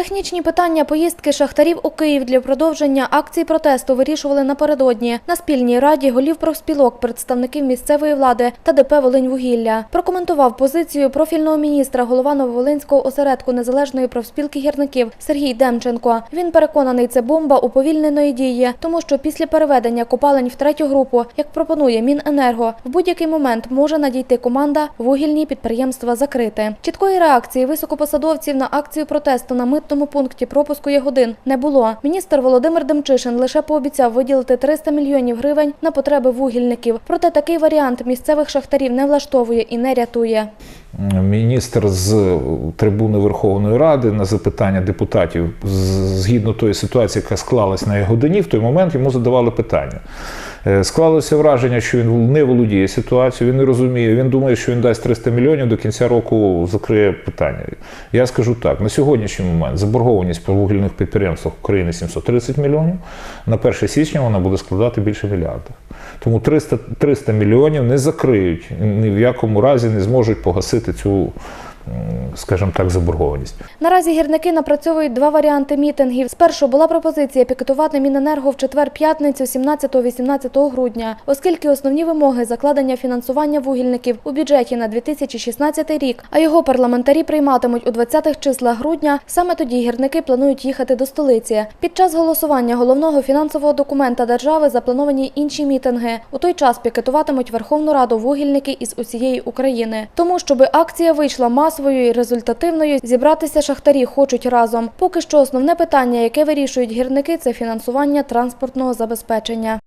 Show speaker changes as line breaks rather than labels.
Технічні питання поїздки шахтарів у Київ для продовження акції протесту вирішували напередодні на спільній раді голів профспілок, представників місцевої влади та ДП «Волиньвугілля». Прокоментував позицію профільного міністра голова Нововолинського осередку незалежної профспілки гірників Сергій Демченко. Він переконаний, це бомба уповільненої дії, тому що після переведення копалень в третю групу, як пропонує Міненерго, в будь-який момент може надійти команда вугільні підприємства закрити. Чіткої реакції високопосадовців на акцію протесту на митному пункті пропуску є годин не було. Міністр Володимир Демчишин лише пообіцяв виділити 300 мільйонів гривень на потреби вугільників. Проте такий варіант місцевих шахтарів не влаштовує і не рятує.
Міністр з трибуни Верховної Ради на запитання депутатів згідно тої ситуації, яка склалась на його годині, в той момент йому задавали питання. Е, Склалося враження, що він не володіє ситуацією, він не розуміє. Він думає, що він дасть 300 мільйонів до кінця року закриє питання. Я скажу так: на сьогоднішній момент заборгованість по вугільних підприємствах України 730 мільйонів. На 1 січня вона буде складати більше мільярда. Тому 300, 300 мільйонів не закриють, ні в якому разі не зможуть погасити цю, м, скажімо так, заборгованість.
Наразі гірники напрацьовують два варіанти мітингів. Спершу була пропозиція пікетувати Міненерго в четвер-п'ятницю 17-18 грудня, оскільки основні вимоги закладення фінансування вугільників у бюджеті на 2016 рік, а його парламентарі прийматимуть у 20-х числах грудня. Саме тоді гірники планують їхати до столиці. Під час голосування головного фінансового документа держави заплановані інші мітинги. У той час пікетуватимуть Верховну Раду вугільники із усієї України. Тому, щоби акція вийшла масовою і результативною, зібратися шахтарі хочуть разом. Поки що основне питання, яке вирішують гірники, це фінансування транспортного забезпечення.